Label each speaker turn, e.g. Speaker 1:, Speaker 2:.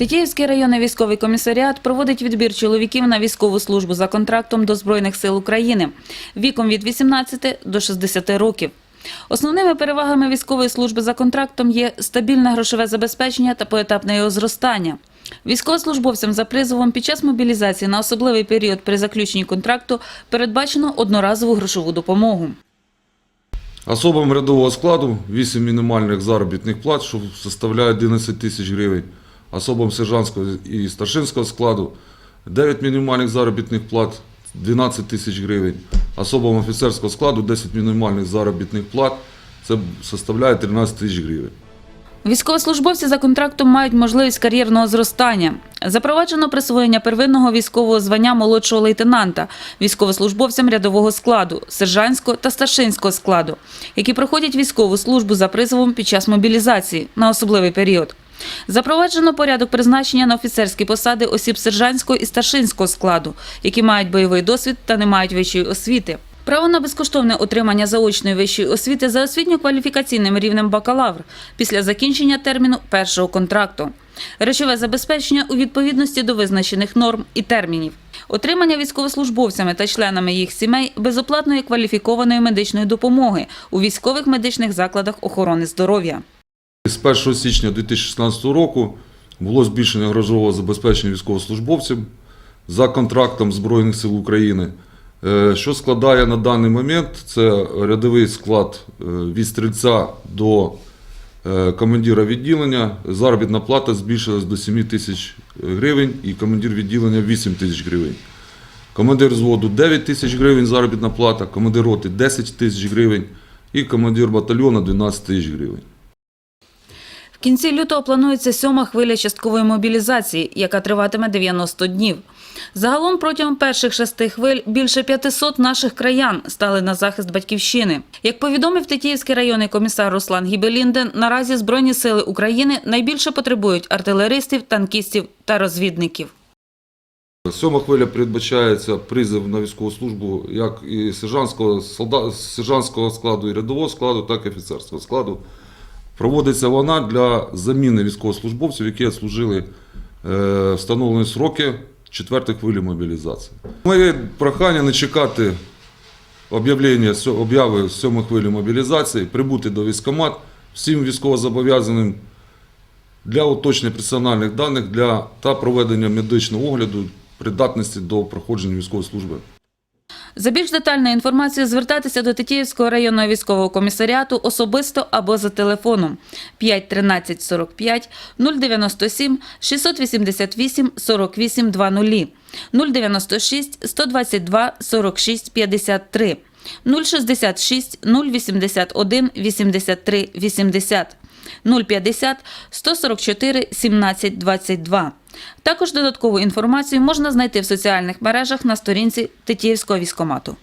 Speaker 1: Тетіївський районний військовий комісаріат проводить відбір чоловіків на військову службу за контрактом до Збройних сил України віком від 18 до 60 років. Основними перевагами військової служби за контрактом є стабільне грошове забезпечення та поетапне його зростання. Військовослужбовцям за призовом під час мобілізації на особливий період при заключенні контракту передбачено одноразову грошову допомогу.
Speaker 2: Особам рядового складу 8 мінімальних заробітних плат, що составляє 11 тисяч гривень. Особам сержантського і старшинського складу 9 мінімальних заробітних плат 12 тисяч гривень. Особам офіцерського складу 10 мінімальних заробітних плат, це составляє 13 тисяч гривень.
Speaker 1: Військовослужбовці за контрактом мають можливість кар'єрного зростання. Запроваджено присвоєння первинного військового звання молодшого лейтенанта військовослужбовцям рядового складу, сержантського та старшинського складу, які проходять військову службу за призовом під час мобілізації на особливий період. Запроваджено порядок призначення на офіцерські посади осіб сержантського і старшинського складу, які мають бойовий досвід та не мають вищої освіти. Право на безкоштовне отримання заочної вищої освіти за освітньо-кваліфікаційним рівнем бакалавр після закінчення терміну першого контракту. Речове забезпечення у відповідності до визначених норм і термінів. Отримання військовослужбовцями та членами їх сімей безоплатної кваліфікованої медичної допомоги у військових медичних закладах охорони здоров'я.
Speaker 2: З 1 січня 2016 року було збільшення грошового забезпечення військовослужбовців за контрактом Збройних сил України, е, що складає на даний момент це рядовий склад е, від стрільця до е, командира відділення. Заробітна плата збільшилась до 7 тисяч гривень і командир відділення 8 тисяч гривень. Командир взводу 9 тисяч гривень заробітна плата, командир роти 10 тисяч гривень і командир батальйону 12 тисяч гривень.
Speaker 1: Кінці лютого планується сьома хвиля часткової мобілізації, яка триватиме 90 днів. Загалом протягом перших шести хвиль більше 500 наших краян стали на захист батьківщини. Як повідомив Тетіївський районний комісар Руслан Гібелінден, наразі Збройні сили України найбільше потребують артилеристів, танкістів та розвідників.
Speaker 2: Сьома хвиля передбачається призов на військову службу як і сержантського, солда- сержантського складу, і рядового складу, так і офіцерського складу. Проводиться вона для заміни військовослужбовців, які служили е, встановлені сроки четвертої хвилі мобілізації. Моє прохання не чекати об'явлення обяви сьомої хвилі мобілізації, прибути до військкомат всім військовозобов'язаним для уточнення персональних даних для та проведення медичного огляду придатності до проходження військової служби.
Speaker 1: За більш детальною інформацією звертатися до Тетіївського районного військового комісаріату особисто або за телефоном 5 13 45 097 688 48 20 096 122 46 53 066 081 83 80 050 144 17 22. Також додаткову інформацію можна знайти в соціальних мережах на сторінці Тетіївського військомату.